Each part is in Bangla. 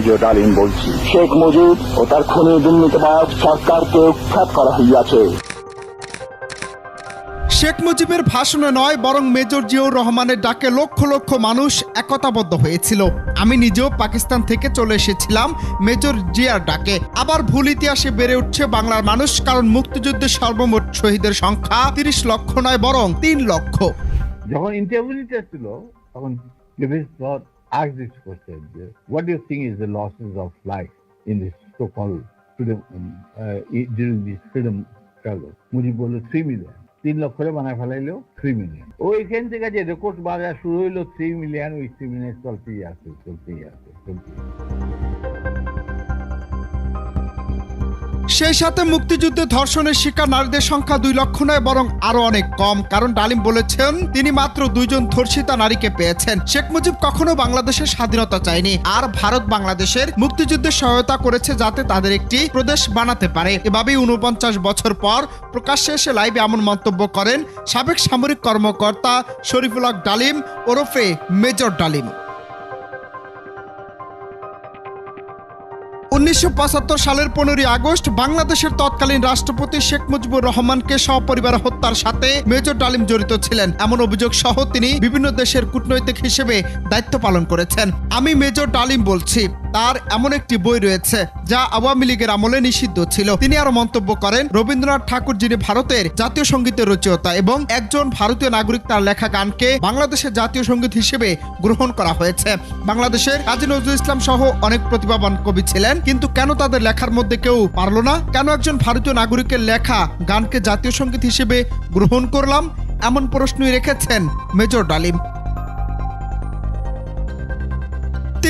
মেজর ডালিম বলছি। শেখ মুজিব ও তার খুনি দুর্নীতিবাজ সরকারকে উৎখাত করা হইয়াছে। শেখ মুজিবের ভাষণে নয় বরং মেজর জিয়াউর রহমানের ডাকে লক্ষ লক্ষ মানুষ একতাবদ্ধ হয়েছিল। আমি নিজেও পাকিস্তান থেকে চলে এসেছিলাম মেজর জিয়ার ডাকে। আবার ভুল ইতিহাসে বেড়ে উঠছে বাংলার মানুষ কারণ মুক্তিযুদ্ধে সর্বমোট শহীদের সংখ্যা তিরিশ লক্ষ নয় বরং তিন লক্ষ। যখন ইন্টারভিউ নিতে এসেছিল তখন ডিফেন্স this আজ What do you think is the losses of life in this so-called freedom, called freedom during this freedom struggle Mujib বলল থ্রি মিলিয়ন তিন লক্ষরে বানায় ফেলাইলো থ্রি মিলিয়ন ওইখান থেকে যে রেকর্ড বাজার শুরু হইল থ্রি মিলিয়ন ওই থ্রি মিলিয়ন চলতেই আছে চলতেই আছে চলতেই আছে। সেই সাথে মুক্তিযুদ্ধে ধর্ষণের শিকার নারীদের সংখ্যা দুই লক্ষ নয়, বরং আরও অনেক কম। কারণ ডালিম বলেছেন, তিনি মাত্র দুইজন ধর্ষিতা নারীকে পেয়েছেন। শেখ মুজিব কখনো বাংলাদেশের স্বাধীনতা চায়নি। আর ভারত বাংলাদেশের মুক্তিযুদ্ধে সহায়তা করেছে যাতে তাদের একটি প্রদেশ বানাতে পারে। এভাবেই উনপঞ্চাশ বছর পর প্রকাশ্যে এসে লাইভে এমন মন্তব্য করেন সাবেক সামরিক কর্মকর্তা শরীফুল হক ডালিম ওরফে মেজর ডালিম। উনিশশো পঁচাত্তর সালের পনেরোই আগস্ট বাংলাদেশের তৎকালীন রাষ্ট্রপতি শেখ মুজিবুর রহমানকে সপরিবার হত্যার সাথে মেজর ডালিম জড়িত ছিলেন। এমন অভিযোগ সহ তিনি বিভিন্ন দেশের কূটনৈতিক হিসেবে দায়িত্ব পালন করেছেন। আমি মেজর ডালিম বলছি। তার এমন একটি বই রয়েছে, যা আওয়ামী লীগের আমলে নিষিদ্ধ ছিল। তিনি আরও মন্তব্য করেন, রবীন্দ্রনাথ ঠাকুর যিনি ভারতের জাতীয় সঙ্গীতের রচয়িতা এবং একজন ভারতীয় নাগরিক, তার লেখা গানকে বাংলাদেশের জাতীয় সংগীত হিসেবে গ্রহণ করা হয়েছে। বাংলাদেশের কাজী নজরুল ইসলাম সহ অনেক প্রতিভাবান কবি ছিলেন, কিন্তু কেন তাদের লেখার মধ্যে কেউ পারল না? কেন একজন ভারতীয় নাগরিকের লেখা গানকে জাতীয় সংগীত হিসেবে গ্রহণ করলাম? এমন প্রশ্নই রেখেছেন মেজর ডালিম।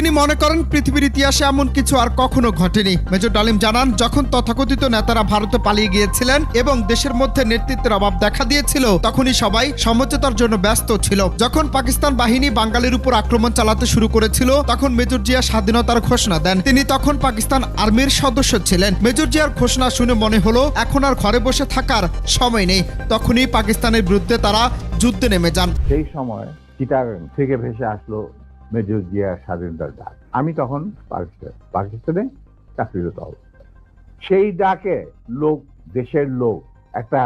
তিনি মনে করেন পৃথিবীর ইতিহাসে এমন কিছু আর কখনো ঘটেনি। মেজর ডালিম জানান, যখন তথাকথিত নেতারা ভারতে পালিয়ে গিয়েছিলেন এবং দেশের মধ্যে নেতৃত্বের অভাব দেখা দিয়েছিল, তখনই সবাই সমঝোতার জন্য ব্যস্ত ছিল। যখন পাকিস্তান বাহিনী বাঙালির উপর আক্রমণ চালাতে শুরু করেছিল, তখন মেজর জিয়া স্বাধীনতার ঘোষণা দেন। তিনি তখন পাকিস্তান আর্মির সদস্য ছিলেন। মেজর জিয়ার ঘোষণা শুনে মনে হলো, এখন আর ঘরে বসে থাকার সময় নেই। তখনই পাকিস্তানের বিরুদ্ধে তারা যুদ্ধে নেমে যান। সেই সময় চিটার থেকে ভেসে আসলো মেজর জিয়া স্বাধীনতার ডাক। আমি তখন পাকিস্তান পাকিস্তানে চাকরিরত অবস্থায় সেই ডাকে লোক, দেশের লোক, একটা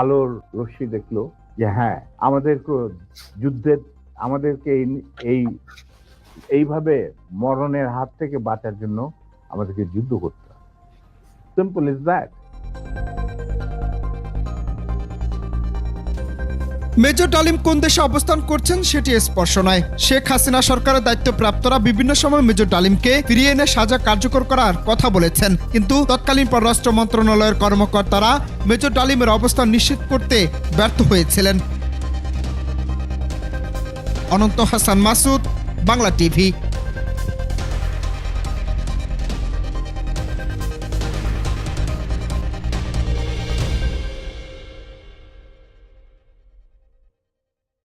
আলোর রশ্মি দেখল যে হ্যাঁ আমাদের যুদ্ধের, আমাদেরকে এই এইভাবে মরণের হাত থেকে বাঁচার জন্য আমাদেরকে যুদ্ধ করতে হবে। সিম্পল ইজ দ্যাট মেজর ডালিম কোন দেশে অবস্থান করছেন সেটি স্পর্শ নয়। শেখ হাসিনা সরকারের দায়িত্বপ্রাপ্তরা বিভিন্ন সময় মেজর ডালিমকে ফিরিয়ে এনে সাজা কার্যকর করার কথা বলেছেন। কিন্তু তৎকালীন পররাষ্ট্র মন্ত্রণালয়ের কর্মকর্তারা মেজর ডালিমের অবস্থান নিশ্চিত করতে ব্যর্থ হয়েছিলেন। অনন্ত হাসান মাসুদ, বাংলা টিভি।